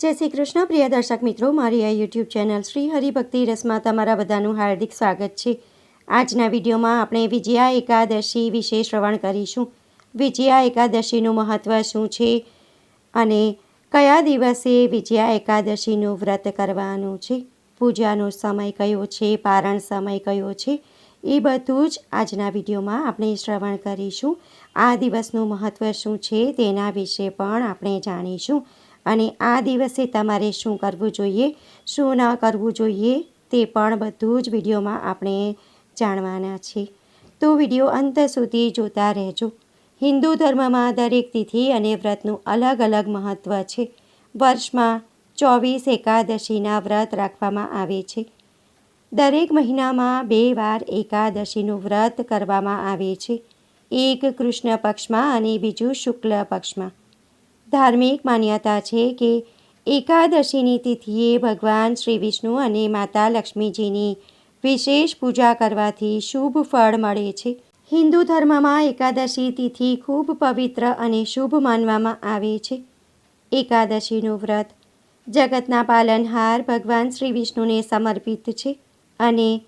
જય શ્રી કૃષ્ણ, પ્રિય દર્શક મિત્રો. મારી આ યુટ્યુબ ચેનલ શ્રી હરિભક્તિ રસમાં તમારા બધાનું હાર્દિક સ્વાગત છે. આજના વિડીયોમાં આપણે વિજયા એકાદશી વિશે શ્રવણ કરીશું. વિજયા એકાદશીનું મહત્ત્વ શું છે અને કયા દિવસે વિજયા એકાદશીનું વ્રત કરવાનું છે? પૂજાનો સમય કયો છે? પારણ સમય કયો છે? એ બધું જ આજના વિડીયોમાં આપણે શ્રવણ કરીશું. આ દિવસનું મહત્ત્વ શું છે તેના વિશે પણ આપણે જાણીશું. અને આ દિવસે તમારે શું કરવું જોઈએ, શું ન કરવું જોઈએ તે પણ બધું જ વિડીયોમાં આપણે જાણવાના છે તો વીડિયો અંત સુધી જોતા રહેજો. હિન્દુ ધર્મમાં દરેક તિથિ અને વ્રતનું અલગ અલગ મહત્ત્વ છે. વર્ષમાં ચોવીસ એકાદશીના વ્રત રાખવામાં આવે છે. દરેક મહિનામાં બે વાર એકાદશીનું વ્રત કરવામાં આવે છે. એક કૃષ્ણ પક્ષમાં અને બીજું શુક્લ પક્ષમાં. ધાર્મિક માન્યતા છે કે એકાદશીની તિથિએ ભગવાન શ્રી વિષ્ણુ અને માતા લક્ષ્મીજીની વિશેષ પૂજા કરવાથી શુભ ફળ મળે છે. હિન્દુ ધર્મમાં એકાદશી તિથિ ખૂબ પવિત્ર અને શુભ માનવામાં આવે છે. એકાદશીનું વ્રત, જગતના પાલનહાર ભગવાન શ્રી વિષ્ણુને સમર્પિત છે અને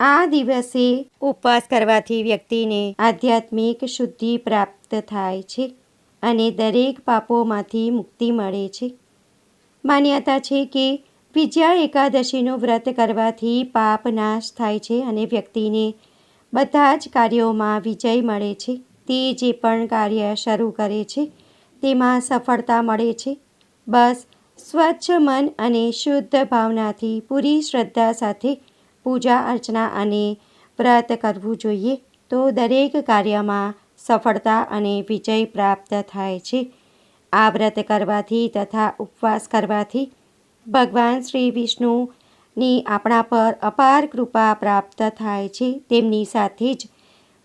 આ દિવસે ઉપવાસ કરવાથી વ્યક્તિને આધ્યાત્મિક શુદ્ધિ પ્રાપ્ત થાય છે. અને દરેક પાપોમાંથી મુક્તિ મળે છે. માન્યતા છે કે વિજયા એકાદશીનું વ્રત કરવાથી પાપ નાશ થાય છે અને વ્યક્તિને બધા જ કાર્યોમાં વિજય મળે છે. તે જે પણ કાર્ય શરૂ કરે છે, તેમાં સફળતા મળે છે. બસ સ્વચ્છ મન અને શુદ્ધ ભાવનાથી પૂરી શ્રદ્ધા સાથે પૂજા અર્ચના અને વ્રત કરવું જોઈએ. તો દરેક કાર્યમાં સફળતા અને વિજય પ્રાપ્ત થાય છે. આ વ્રત કરવાથી તથા ઉપવાસ કરવાથી ભગવાન શ્રી વિષ્ણુની આપણા પર અપાર કૃપા પ્રાપ્ત થાય છે. તેમની સાથે જ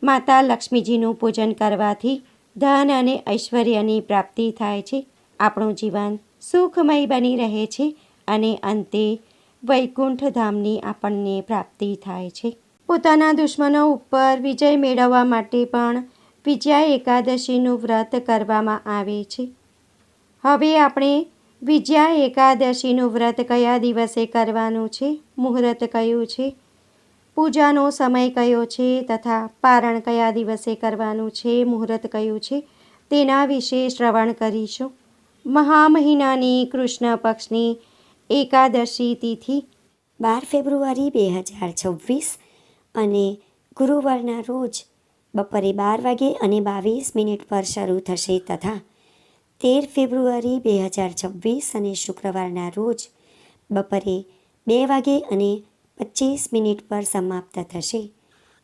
માતા લક્ષ્મીજીનું પૂજન કરવાથી ધન અને ઐશ્વર્યની પ્રાપ્તિ થાય છે. આપણું જીવન સુખમય બની રહે છે અને અંતે વૈકુંઠ ધામની આપણને પ્રાપ્તિ થાય છે. પોતાના દુશ્મનો ઉપર વિજય મેળવવા માટે પણ વિજયા એકાદશીનું વ્રત કરવામાં આવે છે. હવે આપણે વિજયા એકાદશીનું વ્રત કયા દિવસે કરવાનું છે? મુહૂર્ત કયું છે? પૂજાનો સમય કયો છે તથા પારણ કયા દિવસે કરવાનું છે? મુહૂર્ત કયું છે? તેના વિશે શ્રવણ કરીશું. મહા મહિનાની કૃષ્ણ પક્ષની એકાદશી તિથિ બાર ફેબ્રુઆરી બે હજાર છવ્વીસ અને ગુરુવારના રોજ બપોરે બાર વાગે અને બાવીસ મિનિટ પર શરૂ થશે તથા તેર ફેબ્રુઆરી બે હજાર છવ્વીસ અને શુક્રવારના રોજ બપોરે બે વાગે અને પચીસ મિનિટ પર સમાપ્ત થશે.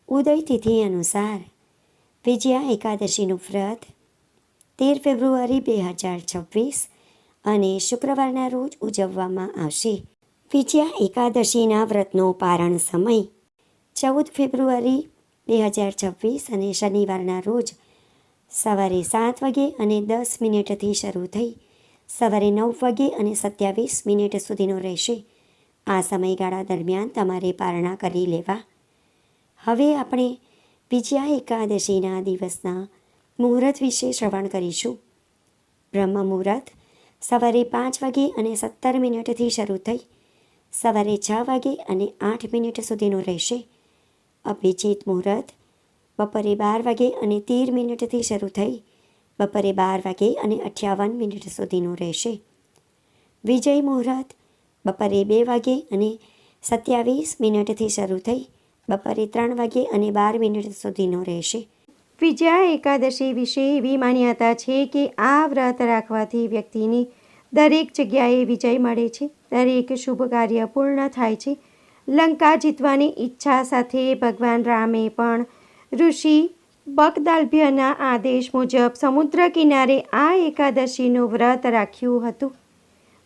ઉદય તિથિ અનુસાર વિજયા એકાદશીનું વ્રત તેર ફેબ્રુઆરી બે હજાર છવ્વીસ અને શુક્રવારના રોજ ઉજવવામાં આવશે. વિજયા એકાદશીના વ્રતનો પારણ સમય ચૌદ ફેબ્રુઆરી બે હજાર છવ્વીસ અને શનિવારના રોજ સવારે સાત વાગે અને દસ મિનિટથી શરૂ થઈ સવારે નવ વાગે અને સત્યાવીસ મિનિટ સુધીનો રહેશે. આ સમયગાળા દરમિયાન તમારે પારણા કરી લેવા. હવે આપણે વિજયા એકાદશીના દિવસના મુહૂર્ત વિશે શ્રવણ કરીશું. બ્રહ્મ મુહૂર્ત સવારે પાંચ વાગે અને સત્તર મિનિટથી શરૂ થઈ સવારે છ વાગે અને આઠ મિનિટ સુધીનું રહેશે. અભિજીત મુહૂર્ત. બપોરે બાર વાગે અને તેર મિનિટથી શરૂ થઈ. બપોરે બાર વાગે અને અઠ્યાવન મિનિટ સુધીનું રહેશે. વિજય મુહૂર્ત. બપોરે બે વાગે અને સત્યાવીસ મિનિટથી શરૂ થઈ. બપોરે ત્રણ વાગે અને બાર મિનિટ સુધીનો રહેશે. વિજયા એકાદશી વિશે એવી માન્યતા છે કે આ વ્રત રાખવાથી વ્યક્તિને દરેક જગ્યાએ વિજય મળે છે. દરેક શુભ કાર્ય પૂર્ણ થાય છે. લંકા જીતવાની ઈચ્છા સાથે ભગવાન રામે પણ ઋષિ બકદાલભ્યના આદેશ મુજબ સમુદ્ર કિનારે આ એકાદશીનું વ્રત રાખ્યું હતું.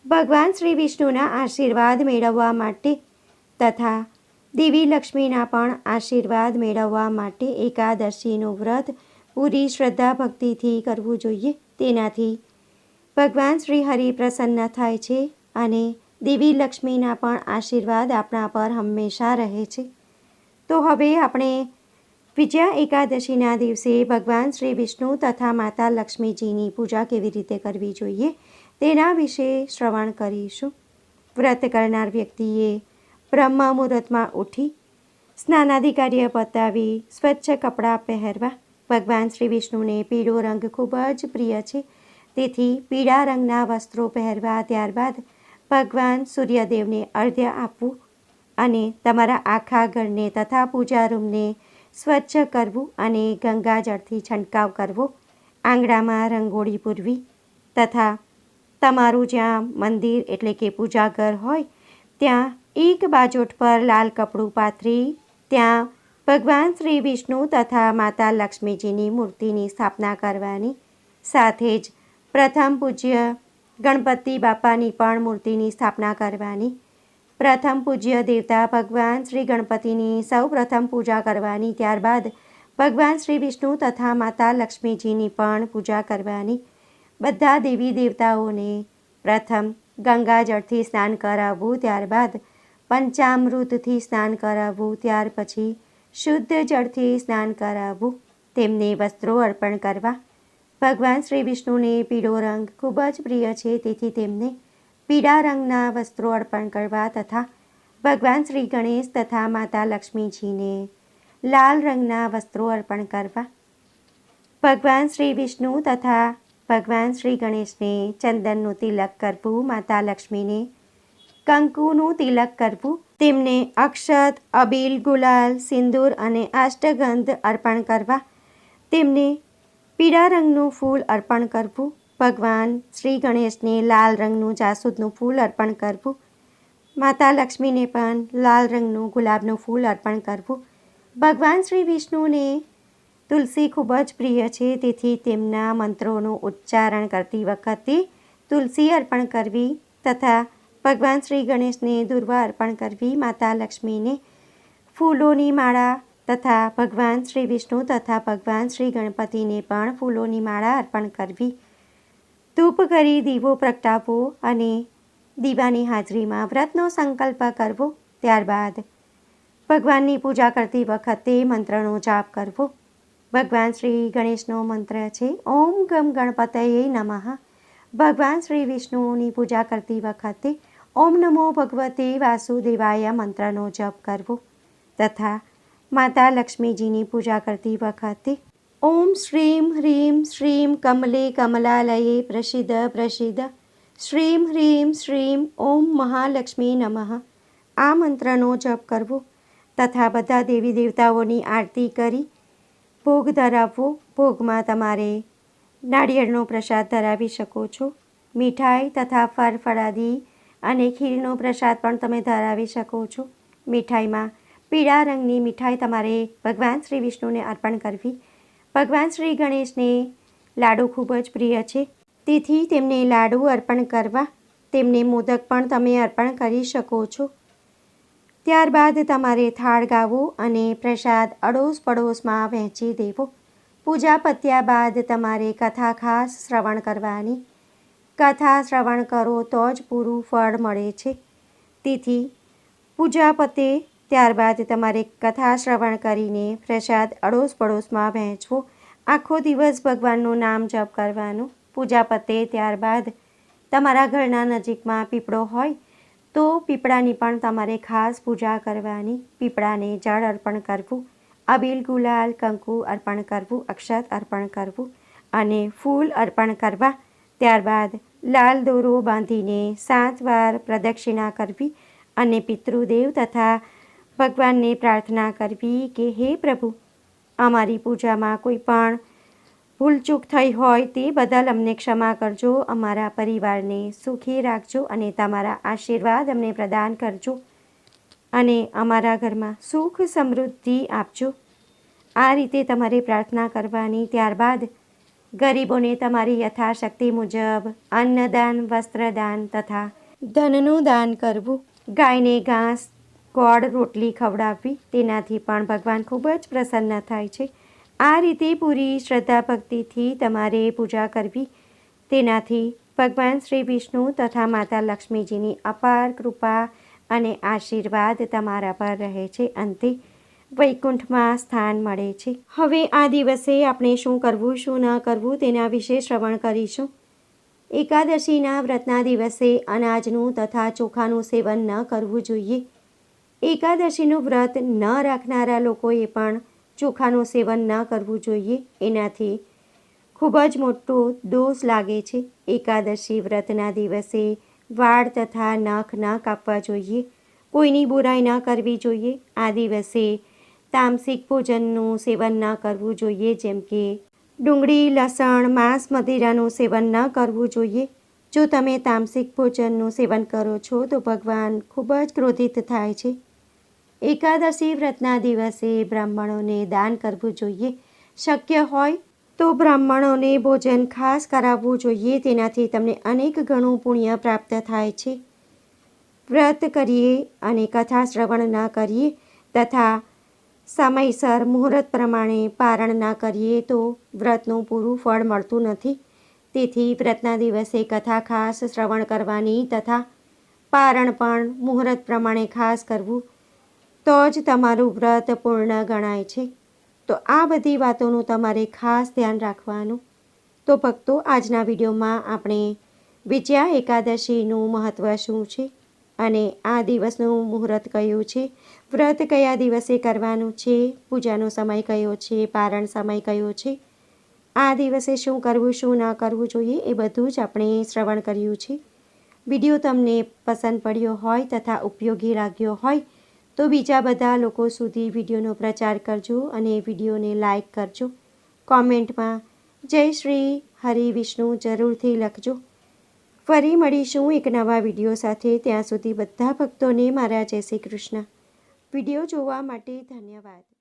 ભગવાન શ્રી વિષ્ણુના આશીર્વાદ મેળવવા માટે તથા દેવી લક્ષ્મીના પણ આશીર્વાદ મેળવવા માટે એકાદશીનું વ્રત પૂરી શ્રદ્ધા ભક્તિથી કરવું જોઈએ. તેનાથી ભગવાન શ્રી હરિ પ્રસન્ન થાય છે અને દેવી લક્ષ્મીના પણ આશીર્વાદ આપણા પર હંમેશા રહે છે. તો હવે આપણે વિજયા એકાદશીના દિવસે ભગવાન શ્રી વિષ્ણુ તથા માતા લક્ષ્મીજીની પૂજા કેવી રીતે કરવી જોઈએ તેના વિશે શ્રવણ કરીશું. વ્રત કરનાર વ્યક્તિએ બ્રહ્મ મુહૂર્તમાં ઉઠી સ્નાનાદિ પતાવી સ્વચ્છ કપડાં પહેરવા ભગવાન શ્રી વિષ્ણુને પીળો રંગ ખૂબ જ પ્રિય છે. તેથી પીળા રંગના વસ્ત્રો પહેરવા ત્યારબાદ ભગવાન સૂર્યદેવને અર્ધ્ય આપવું અને તમારા આખા ઘરને તથા પૂજા રૂમને સ્વચ્છ કરવું અને ગંગાજળથી છંટકાવ કરવો, આંગણામાં રંગોળી પૂરવી તથા તમારું જ્યાં મંદિર એટલે કે પૂજા ઘર હોય, ત્યાં એક બાજોટ પર લાલ કપડું પાથરી, ત્યાં ભગવાન શ્રી વિષ્ણુ તથા માતા લક્ષ્મીજીની મૂર્તિની સ્થાપના કરવાની સાથે જ પ્રથમ પૂજ્ય ગણપતિ બાપાની પણ મૂર્તિની સ્થાપના કરવાની. પ્રથમ પૂજ્ય દેવતા ભગવાન શ્રી ગણપતિની સૌ પ્રથમ પૂજા કરવાની. ત્યારબાદ ભગવાન શ્રી વિષ્ણુ તથા માતા લક્ષ્મીજીની પણ પૂજા કરવાની. બધા દેવી દેવતાઓને પ્રથમ ગંગાજળથી સ્નાન કરાવવું, ત્યારબાદ પંચામૃતથી સ્નાન કરાવવું, ત્યાર પછી શુદ્ધ જળથી સ્નાન કરાવવું, તેમને વસ્ત્રો અર્પણ કરવા ભગવાન શ્રી વિષ્ણુને પીળો રંગ ખૂબ જ પ્રિય છે, તેથી તેમને પીળા રંગના વસ્ત્રો અર્પણ કરવા તથા ભગવાન શ્રી ગણેશ તથા માતા લક્ષ્મીજીને લાલ રંગના વસ્ત્રો અર્પણ કરવા, ભગવાન શ્રી વિષ્ણુ તથા ભગવાન શ્રી ગણેશને ચંદનનું તિલક કરવું, માતા લક્ષ્મીને કંકુનું તિલક કરવું, તેમને અક્ષત, અબીલ, ગુલાલ, સિંદૂર અને અષ્ટગંધ અર્પણ કરવા, તેમને પીળા રંગનું ફૂલ અર્પણ કરવું, ભગવાન શ્રી ગણેશને લાલ રંગનું જાસૂદનું ફૂલ અર્પણ કરવું, માતા લક્ષ્મીને પણ લાલ રંગનું ગુલાબનું ફૂલ અર્પણ કરવું. ભગવાન શ્રી વિષ્ણુને તુલસી ખૂબ જ પ્રિય છે, તેથી તેમના મંત્રોનું ઉચ્ચારણ કરતી વખતે તુલસી અર્પણ કરવી તથા ભગવાન શ્રી ગણેશને દુર્વા અર્પણ કરવી, માતા લક્ષ્મીને ફૂલોની માળા તથા ભગવાન શ્રી વિષ્ણુ તથા ભગવાન શ્રી ગણપતિને પણ ફૂલોની માળા અર્પણ કરવી. ધૂપ કરી દીવો પ્રગટાવવો અને દીવાની હાજરીમાં વ્રતનો સંકલ્પ કરવો. ત્યારબાદ ભગવાનની પૂજા કરતી વખતે મંત્રનો જાપ કરવો. ભગવાન શ્રી ગણેશનો મંત્ર છે, ઓમ ગમ ગણપતયે નમઃ. ભગવાન શ્રી વિષ્ણુની પૂજા કરતી વખતે, ઓમ નમો ભગવતે વાસુદેવાય મંત્રનો જપ કરવો. તથા માતા લક્ષ્મીજીની પૂજા કરતી વખતે ઓમ શ્રીમ હ્રીમ શ્રીમ કમલે કમલાલયે પ્રસિદ્ધ પ્રસિદ્ધ શ્રીમ હ્રીમ શ્રીમ ઓમ મહાલક્ષ્મી નમઃ. આ મંત્રનો જપ કરવો તથા બધા દેવી દેવતાઓની આરતી કરી ભોગ ધરાવવો ભોગમાં તમારે નાળિયેરનો પ્રસાદ ધરાવી શકો છો. મીઠાઈ તથા ફળ ફળાદી અને ખીરનો પ્રસાદ પણ તમે ધરાવી શકો છો. મીઠાઈમાં પીળા રંગની મીઠાઈ તમારે ભગવાન શ્રી વિષ્ણુને અર્પણ કરવી. ભગવાન શ્રી ગણેશને લાડુ ખૂબ જ પ્રિય છે. તેથી તેમને લાડુ અર્પણ કરવા, તેમને મોદક પણ તમે અર્પણ કરી શકો છો. ત્યારબાદ તમારે થાળ ગાવો અને પ્રસાદ અડોશ પડોશમાં વહેંચી દેવો. પૂજા પત્યા બાદ તમારે કથા ખાસ શ્રવણ કરવાની. કથા શ્રવણ કરો તો જ પૂરું ફળ મળે છે. તેથી પૂજા પતે ત્યારબાદ તમારે કથા શ્રવણ કરીને પ્રસાદ અડોશ પડોશમાં વહેંચવો. આખો દિવસ ભગવાનનું નામ જપ કરવાનું. પૂજા પતે ત્યારબાદ તમારા ઘરના નજીકમાં પીપળો હોય તો પીપળાની પણ તમારે ખાસ પૂજા કરવાની. પીપળાને જળ અર્પણ કરવું, અબીલ ગુલાલ, કંકુ અર્પણ કરવું, અક્ષત અર્પણ કરવું અને ફૂલ અર્પણ કરવા. ત્યારબાદ લાલ દોરો બાંધીને સાત વાર પ્રદક્ષિણા કરવી અને પિતૃદેવ તથા ભગવાનને પ્રાર્થના કરવી કે હે પ્રભુ, અમારી પૂજામાં કોઈ પણ ભૂલચૂક થઈ હોય તે બદલ અમને ક્ષમા કરજો, અમારા પરિવારને સુખી રાખજો અને તમારા આશીર્વાદ અમને પ્રદાન કરજો અને અમારા ઘરમાં સુખ સમૃદ્ધિ આપજો. આ રીતે તમારે પ્રાર્થના કરવાની ત્યારબાદ ગરીબોને તમારી યથાશક્તિ મુજબ અન્નદાન, વસ્ત્રદાન તથા ધનનું દાન કરવું. ગાયને ઘાસ ગોળ રોટલી ખવડાવવી, તેનાથી પણ ભગવાન ખૂબ જ પ્રસન્ન થાય છે. આ રીતે પૂરી શ્રદ્ધા ભક્તિથી તમારે પૂજા કરવી. તેનાથી ભગવાન શ્રી વિષ્ણુ તથા માતા લક્ષ્મીજીની અપાર કૃપા અને આશીર્વાદ તમારા પર રહે છે. અંતે વૈકુંઠમાં સ્થાન મળે છે. હવે આ દિવસે આપણે શું કરવું, શું ન કરવું તેના વિશે શ્રવણ કરીશું. એકાદશીના વ્રતના દિવસે અનાજનું તથા ચોખાનું સેવન ન કરવું જોઈએ. એકાદશીનું વ્રત ન રાખનારા લોકોએ પણ ચોખાનું સેવન ન કરવું જોઈએ. એનાથી ખૂબ જ મોટો દોષ લાગે છે. એકાદશી વ્રતના દિવસે વાળ તથા નખ ન કાપવા જોઈએ. કોઈની બુરાઈ ન કરવી જોઈએ. આ દિવસે તામસિક ભોજનનું સેવન ન કરવું જોઈએ. જેમ કે ડુંગળી, લસણ, માંસ મદિરાનું સેવન ન કરવું જોઈએ. જો તમે તામસિક ભોજનનું સેવન કરો છો તો ભગવાન ખૂબ જ ક્રોધિત થાય છે. એકાદશી વ્રતના દિવસે બ્રાહ્મણોને દાન કરવું જોઈએ. શક્ય હોય તો બ્રાહ્મણોને ભોજન ખાસ કરાવવું જોઈએ. તેનાથી તમને અનેક ગણું પુણ્ય પ્રાપ્ત થાય છે. વ્રત કરીએ અને કથા શ્રવણ ન કરીએ તથા સમયસર મુહૂર્ત પ્રમાણે પારણ ન કરીએ તો વ્રતનું પૂરું ફળ મળતું નથી. તેથી વ્રતના દિવસે કથા ખાસ શ્રવણ કરવાની તથા પારણ પણ મુહૂર્ત પ્રમાણે ખાસ કરવું તો જ તમારું વ્રત પૂર્ણ ગણાય છે. તો આ બધી વાતોનું તમારે ખાસ ધ્યાન રાખવાનું. તો ભક્તો, આજના વિડીયોમાં આપણે વિજયા એકાદશીનું મહત્ત્વ શું છે અને આ દિવસનું મુહૂર્ત કયું છે? વ્રત કયા દિવસે કરવાનું છે? પૂજાનો સમય કયો છે? પારણ સમય કયો છે? આ દિવસે શું કરવું, શું ન કરવું જોઈએ એ બધું જ આપણે શ્રવણ કર્યું છે. વીડિયો તમને પસંદ પડ્યો હોય તથા ઉપયોગી લાગ્યો હોય તો બીજા બધા લોકો સુધી વિડીયોનો પ્રચાર કરજો અને વિડીયોને લાઈક કરજો. કોમેન્ટમાં જય શ્રી હરિ વિષ્ણુ જરૂરથી લખજો. ફરી મળીશું એક નવા વીડિયો સાથે. ત્યાં સુધી બધા ભક્તોને મારા જય શ્રી કૃષ્ણ. વીડિયો જોવા માટે ધન્યવાદ.